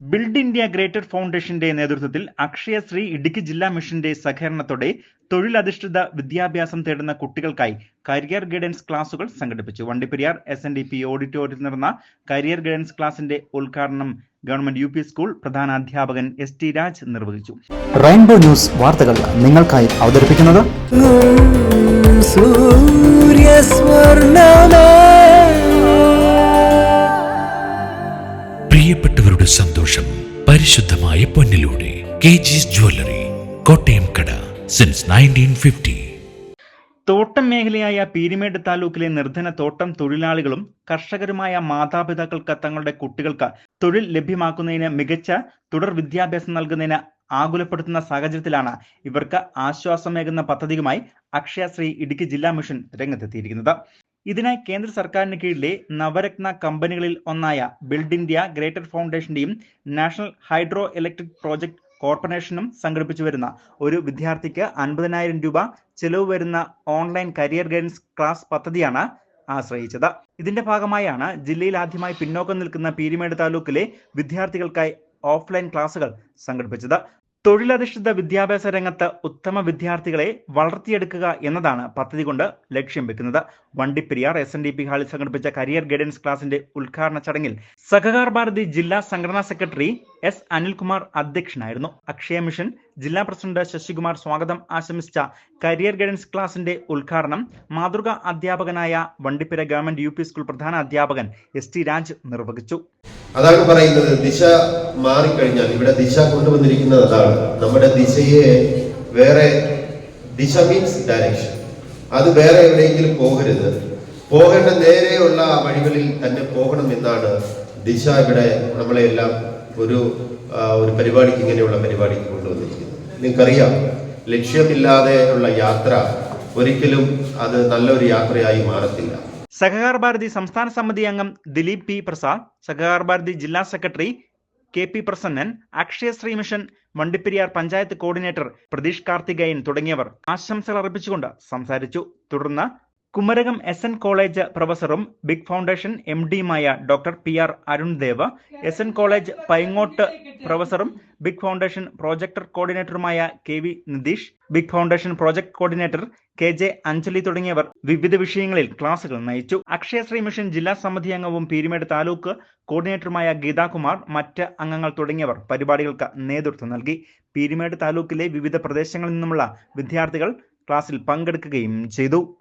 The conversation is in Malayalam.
ബിൽഡ് ഇന്ത്യ ഗ്രേറ്റർ ഫൗണ്ടേഷന്റെ നേതൃത്വത്തിൽ അക്ഷയശ്രീ ഇടുക്കി ജില്ലാ മിഷന്റെ സഹകരണത്തോടെ തൊഴിലധിഷ്ഠിത വിദ്യാഭ്യാസം തേടുന്ന കുട്ടികൾക്കായി കരിയർ ഗൈഡൻസ് ക്ലാസുകൾ സംഘടിപ്പിച്ചു. Vandiperiyar S N D P ഓഡിറ്റോറിയത്തിൽ നടന്ന കരിയർ ഗൈഡൻസ് ക്ലാസിന്റെ ഉദ്ഘാടനം ഗവൺമെന്റ് യു പി സ്കൂൾ പ്രധാന അധ്യാപകൻ എസ് ടി രാജ് നിർവഹിച്ചു. റെയിൻബോ ന്യൂസ് വാർത്തകൾ നിങ്ങൾക്കായി അവതരിപ്പിക്കുന്നത് പ്രിയപ്പെട്ടവരുടെ പരിശുദ്ധമായ പൊന്നിലൂടെ കെ ജിസ് ജ്വല്ലറി കോട്ടയം കട സിൻസ് നയന്റീൻ ഫിഫ്റ്റി തോട്ടം മേഖലയായ പീരിമേട് താലൂക്കിലെ നിർധന തോട്ടം തൊഴിലാളികളും കർഷകരുമായ മാതാപിതാക്കൾക്ക് തങ്ങളുടെ കുട്ടികൾക്ക് തൊഴിൽ ലഭ്യമാക്കുന്നതിന് മികച്ച തുടർ വിദ്യാഭ്യാസം നൽകുന്നതിന് ആകുലപ്പെടുത്തുന്ന സാഹചര്യത്തിലാണ് ഇവർക്ക് ആശ്വാസമേകുന്ന പദ്ധതിയുമായി അക്ഷയശ്രീ ഇടുക്കി ജില്ലാ മിഷൻ രംഗത്തെത്തിയിരിക്കുന്നത്. ഇതിനായി കേന്ദ്ര സർക്കാരിന് കീഴിലെ നവരത്ന കമ്പനികളിൽ ഒന്നായ ബിൽഡ് ഇന്ത്യ ഗ്രേറ്റർ ഫൗണ്ടേഷന്റെയും നാഷണൽ ഹൈഡ്രോ ഇലക്ട്രിക് പ്രോജക്ട് കോർപ്പറേഷനും സംഘടിപ്പിച്ചു വരുന്ന ഒരു വിദ്യാർത്ഥിക്ക് അൻപതിനായിരം രൂപ ചെലവ് വരുന്ന ഓൺലൈൻ കരിയർ ഗൈഡൻസ് ക്ലാസ് പദ്ധതിയാണ് ആശ്രയിച്ചത്. ഇതിന്റെ ഭാഗമായാണ് ജില്ലയിൽ ആദ്യമായി പിന്നോക്കം നിൽക്കുന്ന പീരിമേട് താലൂക്കിലെ വിദ്യാർത്ഥികൾക്കായി ഓഫ്ലൈൻ ക്ലാസുകൾ സംഘടിപ്പിച്ചത്. തൊഴിലധിഷ്ഠിത വിദ്യാഭ്യാസ രംഗത്ത് ഉത്തമ വിദ്യാർത്ഥികളെ വളർത്തിയെടുക്കുക എന്നതാണ് പദ്ധതി കൊണ്ട് ലക്ഷ്യം വെക്കുന്നത്. Vandiperiyar S N D P ഹാളിൽ സംഘടിപ്പിച്ച കരിയർ ഗൈഡൻസ് ക്ലാസിന്റെ ഉദ്ഘാടന ചടങ്ങിൽ സഹകാർ ഭാരതി ജില്ലാ സംഘടനാ സെക്രട്ടറി എസ് അനിൽകുമാർ അധ്യക്ഷനായിരുന്നു. അക്ഷയ മിഷൻ ജില്ലാ പ്രസിഡന്റ് ശശികുമാർ സ്വാഗതം ആശംസിച്ച കരിയർ ഗൈഡൻസ് ക്ലാസിന്റെ ഉദ്ഘാടനം മാതൃകാ അധ്യാപകനായ വണ്ടിപ്പെര ഗവൺമെന്റ് യു സ്കൂൾ പ്രധാന അധ്യാപകൻ എസ് ടി രാജ് നിർവഹിച്ചു. അതാണ് പറയുന്നത്. ദിശ മാറിക്കഴിഞ്ഞാൽ ഇവിടെ ദിശ കൊണ്ടുവന്നിരിക്കുന്നത് അതാണ്. നമ്മുടെ ദിശയെ വേറെ ദിശ മീൻസ് ഡയറക്ഷൻ അത് വേറെ എവിടെയെങ്കിലും പോകരുത്. പോകേണ്ട നേരെയുള്ള വഴികളിൽ തന്നെ പോകണം എന്നാണ് ദിശ ഇവിടെ നമ്മളെ എല്ലാം ഒരു ഒരു പരിപാടിക്ക് ഇങ്ങനെയുള്ള പരിപാടിക്ക് കൊണ്ടുവന്നിരിക്കുന്നത്. നിങ്ങൾക്കറിയാം ലക്ഷ്യമില്ലാതെ ഉള്ള യാത്ര ഒരിക്കലും അത് നല്ലൊരു യാത്രയായി മാറത്തില്ല. സഹകാർ ഭാരതി സംസ്ഥാന സമിതി അംഗം ദിലീപ് പി പ്രസാദ് സഹകാർ ഭാരതി ജില്ലാ secretary K P Prasannan Akshayasree mission Vandiperiyar panchayat coordinator Pratheesh Karthikeyan തുടങ്ങിയവർ ആശംസകൾ അർപ്പിച്ചുകൊണ്ട് സംസാരിച്ചു. തുടർന്ന് കുമരകം എസ് എൻ കോളേജ് പ്രൊഫസറും big foundation M ഡിയുമായ doctor P R Arundev S N college Paingottu പ്രൊഫസറും big foundation projector കോർഡിനേറ്ററുമായ K V Nitheesh big foundation project coordinator K J Anjali തുടങ്ങിയവർ വിവിധ വിഷയങ്ങളിൽ ക്ലാസുകൾ നയിച്ചു. അക്ഷയശ്രീ മിഷൻ ജില്ലാ സമിതി അംഗവും പീരുമേട് താലൂക്ക് കോർഡിനേറ്ററുമായ ഗീതാകുമാർ മറ്റ് അംഗങ്ങൾ തുടങ്ങിയവർ പരിപാടികൾക്ക് നേതൃത്വം നൽകി. പീരുമേട് താലൂക്കിലെ വിവിധ പ്രദേശങ്ങളിൽ നിന്നുമുള്ള വിദ്യാർത്ഥികൾ ക്ലാസ്സിൽ പങ്കെടുക്കുകയും ചെയ്തു.